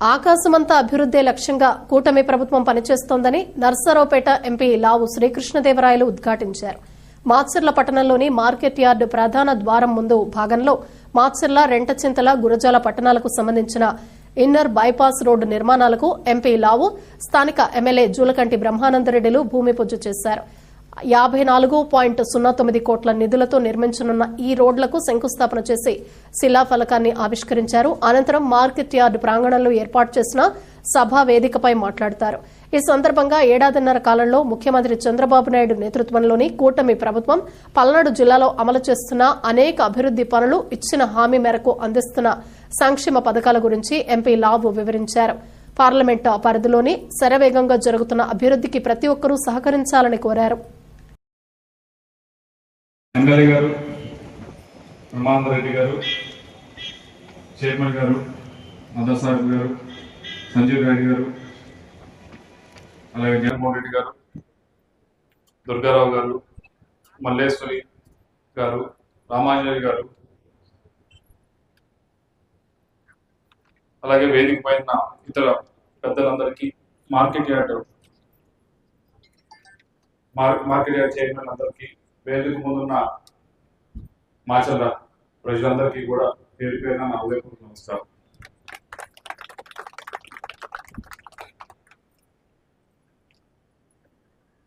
ఆకాశమంతా అభివృద్దే లక్ష్యంగా కూటమి ప్రభుత్వం పనిచేస్తోందని నర్సరావుపేట ఎంపీ లావు శ్రీకృష్ణదేవరాయలు ఉద్ఘాటించారు. మాచర్ల పట్టణంలోని మార్కెట్ యార్డు ప్రధాన ద్వారం ముందు భాగంలో మాచర్ల రెంటచింతల గురజాల పట్టణాలకు సంబంధించిన ఇన్నర్ బైపాస్ రోడ్డు నిర్మాణాలకు ఎంపీ లావు స్థానిక ఎమ్మెల్యే జూలకంటి బ్రహ్మానందరెడ్డిలు భూమి పూజ చేశారు. యాభై నాలుగు పాయింట్ సున్నా తొమ్మిది కోట్ల నిధులతో నిర్మించనున్న ఈ రోడ్లకు శంకుస్థాపన చేసి శిలాఫలకాన్ని ఆవిష్కరించారు. అనంతరం మార్కెట్ యార్డు ప్రాంగణంలో ఏర్పాటు చేసిన సభా వేదికపై మాట్లాడతారు. ఈ సందర్భంగా ఏడాదిన్నర కాలంలో ముఖ్యమంత్రి చంద్రబాబు నాయుడు నేతృత్వంలోని కూటమి ప్రభుత్వం పల్నాడు జిల్లాలో అమలు చేస్తున్న అనేక అభివృద్ది పనులు ఇచ్చిన హామీ మేరకు అందిస్తున్న సంక్షేమ పథకాల గురించి ఎంపీ లావు వివరించారు. పార్లమెంట్ పరిధిలోని శరవేగంగా జరుగుతున్న అభివృద్దికి ప్రతి ఒక్కరూ సహకరించాలని కోరారు. ఎమ్మెల్యే గారు బ్రహ్మానంద రెడ్డి గారు చైర్మన్ గారు మదసాహెబ్ గారు సంజీవ్ రెడ్డి గారు అలాగే జగన్మోహన్ రెడ్డి గారు దుర్గారావు గారు మల్లేశ్వరి గారు రామాంజలి గారు అలాగే వేదిక పైన ఇతర పెద్దలందరికీ market yard mar- market yard chairman అందరికీ వేదిక ముందున్న మాచల్ల ప్రజలందరికీ కూడా పేరు పేరున నా ఉదయపూర్వక నమస్కారం.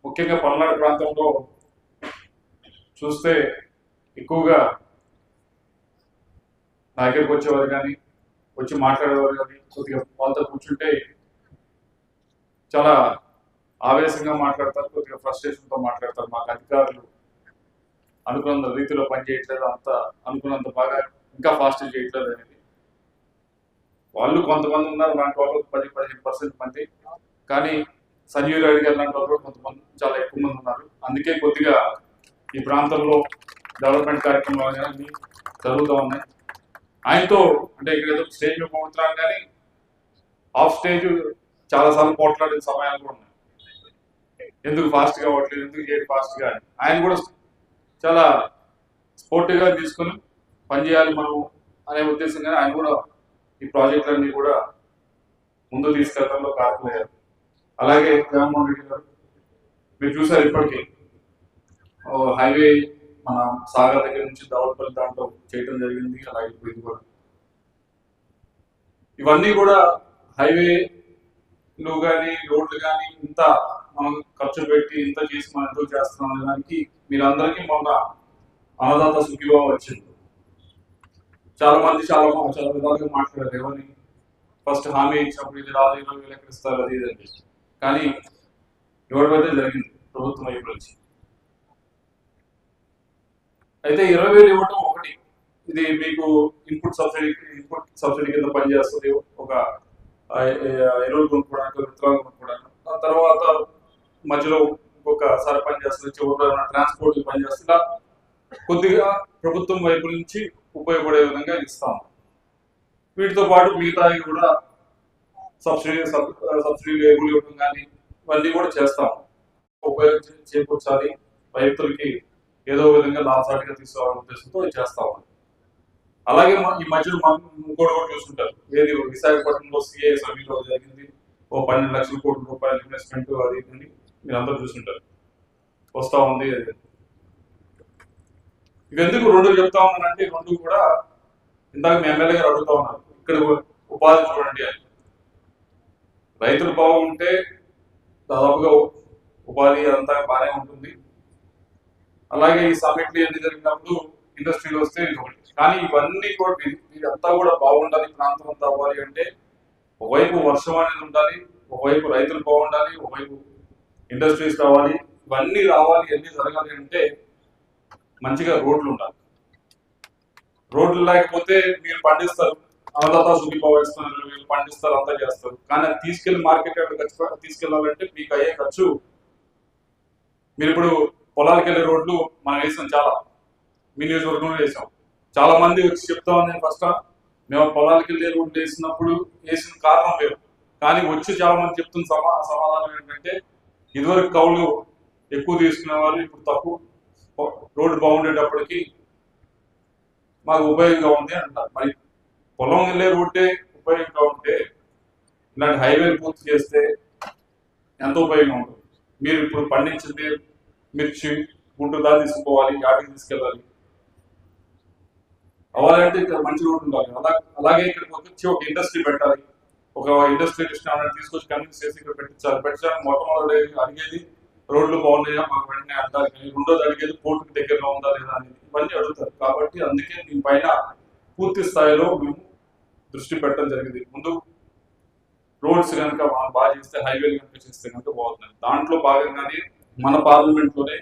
ముఖ్యంగా పల్నాడు ప్రాంతంలో చూస్తే ఎక్కువగా నా దగ్గరికి వచ్చేవారు కానీ వచ్చి మాట్లాడేవారు కానీ కొద్దిగా వాళ్ళతో కూర్చుంటే చాలా ఆవేశంగా మాట్లాడతారు కొద్దిగా ఫ్రస్ట్రేషన్తో మాట్లాడతారు. మాకు అధికారులు అనుకున్నంత రీతిలో పనిచేయట్లేదు అంత అనుకున్నంత బాగా ఇంకా ఫాస్ట్ చేయట్లేదు అనేది. వాళ్ళు కొంతమంది ఉన్నారు లాంటి వాళ్ళు పది పదిహేను పర్సెంట్ మంది. కానీ సంజీవ్ రెడ్డి గారు లాంటి వాళ్ళు కొంతమంది చాలా ఎక్కువ మంది ఉన్నారు. అందుకే కొద్దిగా ఈ ప్రాంతంలో డెవలప్మెంట్ కార్యక్రమాలు కానీ అన్ని జరుగుతూ ఉన్నాయి. ఆయనతో అంటే ఇక్కడ ఏదో స్టేజ్ మీద పోతున్నాను కానీ ఆఫ్ స్టేజ్ చాలాసార్లు పోట్లాడిన సమయాలు కూడా ఉన్నాయి. ఎందుకు ఫాస్ట్గా అవ్వట్లేదు ఎందుకు చేయడం ఫాస్ట్గా ఆయన కూడా చాలా స్పోర్టివ్గా తీసుకుని పనిచేయాలి మనం అనే ఉద్దేశంగానే ఆయన కూడా ఈ ప్రాజెక్టులన్నీ కూడా ముందు తీసుకెళ్ళడంలో కారణమయ్యారు. అలాగే జగన్మోహన్ రెడ్డి గారు మీరు చూసారు ఇప్పటికీ హైవే మన సాగర్ దగ్గర నుంచి దావట్పల్లి దాంట్లో చేయడం జరిగింది అలాగే ఇప్పుడు ఇది కూడా. ఇవన్నీ కూడా హైవేలు కానీ రోడ్లు కానీ ఇంత మనం ఖర్చు పెట్టి ఇంత చేసి మనం ఎంతో చేస్తున్నాం అనే దానికి మీరందరికీ మొన్న అన్నదాత సుఖీభావం వచ్చింది. చాలా మంది చాలా చాలా విధాలుగా మాట్లాడారు. ఎవరిని ఫస్ట్ హామీ ఇచ్చినప్పుడు ఇది రాదు ఇరవై వేలు ఎక్కడ ఇస్తారు అది ఇది కానీ ఇవ్వడమైతే జరిగింది? ప్రభుత్వం వైపు నుంచి. అయితే ఇరవై వేలు ఇవ్వటం ఒకటి. ఇది మీకు ఇన్పుట్ సబ్సిడీ ఇన్పుట్ సబ్సిడీ కింద పనిచేస్తుంది. ఒక ఎరువులు కొనుక్కోవడానికి విత్తనాలు కొనుక్కోవడానికి. ఆ తర్వాత మధ్యలో ఇంకొకసారి పనిచేస్తుంది చివరిలో ట్రాన్స్పోర్ట్ పనిచేస్తుంది. ఇలా కొద్దిగా ప్రభుత్వం వైపు నుంచి ఉపయోగపడే విధంగా ఇస్తాం. వీటితో పాటు మిగతావి కూడా సబ్సిడీ సబ్సిడీ లేబుల్ ఇవ్వడం కానీ ఇవన్నీ కూడా చేస్తాం. ఉపయోగించి చేకూర్చాలి. రైతులకి ఏదో విధంగా లాభసాటిగా తీసుకోవాలనే ఉద్దేశంతో చేస్తాం. అలాగే ఈ మధ్యలో మనం ఇంకోటి కూడా చూసుకుంటారు ఏది విశాఖపట్నంలో సిఐ సమీలో జరిగింది. ఓ పన్నెండు లక్షల కోట్ల రూపాయల ఇన్వెస్ట్మెంట్ అది మీరు అందరూ చూస్తుంటారు వస్తా ఉంది ఇవెందుకు ఎందుకు రెండు చెప్తా ఉన్నానంటే రెండు కూడా ఇందాక మీ ఎమ్మెల్యే గారు అడుగుతా ఉన్నారు. ఇక్కడ ఉపాధి చూడండి అని. రైతులు బాగుంటే దాదాపుగా ఉపాధి అంతా బాగానే ఉంటుంది. అలాగే ఈ సమ్మిట్లు ఎన్ని జరిగినప్పుడు ఇండస్ట్రీలు వస్తే ఒకటి కానీ ఇవన్నీ కూడా ఇదంతా కూడా బాగుండాలి ప్రాంతం అంతా అవ్వాలి అంటే ఒకవైపు వర్షం అనేది ఉండాలి ఒకవైపు రైతులు బాగుండాలి ఒకవైపు ఇండస్ట్రీస్ రావాలి ఇవన్నీ రావాలి ఇవన్నీ జరగాలి అంటే మంచిగా రోడ్లు ఉండాలి. రోడ్లు లేకపోతే మీరు పండిస్తారు అన్నదాత సుఖిపోవేస్తున్నారు మీరు పండిస్తారు అంతా చేస్తారు. కానీ అది తీసుకెళ్ళి మార్కెట్ ఖర్చు తీసుకెళ్ళాలంటే మీకు అయ్యే ఖర్చు మీరు ఇప్పుడు పొలాలకు వెళ్ళే రోడ్లు మనం వేసాం చాలా. మీ నియోజకవర్గంలో వేసాం. చాలా మంది వచ్చి చెప్తాం నేను ఫస్ట్ మేము పొలాలకు వెళ్ళే రోడ్లు వేసినప్పుడు వేసిన కారణం వేరు. కానీ వచ్చి చాలా మంది చెప్తున్న సమా సమాధానం ఏంటంటే ఇదివరకు కౌలు ఎక్కువ తీసుకునేవారు ఇప్పుడు తక్కువ. రోడ్డు బాగుండేటప్పటికి మాకు ఉపయోగంగా ఉంది అంటారు. మరి పొలం వెళ్ళే రూటే ఉపయోగంగా ఉంటే ఇలాంటి హైవేలు పూర్తి చేస్తే ఎంతో ఉపయోగం ఉంటుంది? మీరు ఇప్పుడు పండించింది మిర్చి గుంటూరు దాకా తీసుకుపోవాలి యాడికి తీసుకెళ్ళాలి. అవ్వాలంటే ఇక్కడ మంచి రోడ్డు ఉండాలి. అలా అలాగే ఇక్కడికి వచ్చి ఒక ఇండస్ట్రీ పెట్టాలి. ఒక ఇండస్ట్రీ తీసుకొచ్చి కన్విన్స్ చేసి ఇక్కడ పెట్టించాలి. పెట్టాలని మొట్టమొదటి అడిగేది రోడ్లు బాగున్నాయా? మాకు వెంటనే అడగాలి కానీ రెండోది అడిగేది పోర్టుకి దగ్గరలో ఉందా లేదా? అనేది ఇవన్నీ అడుగుతారు. కాబట్టి అందుకే దీని పైన పూర్తి స్థాయిలో మేము దృష్టి పెట్టడం జరిగింది. ముందు రోడ్స్ కనుక బాగా చేస్తే హైవేలు కనుక చేస్తే కనుక బాగుంటుంది. దాంట్లో భాగంగానే మన పార్లమెంట్లోనే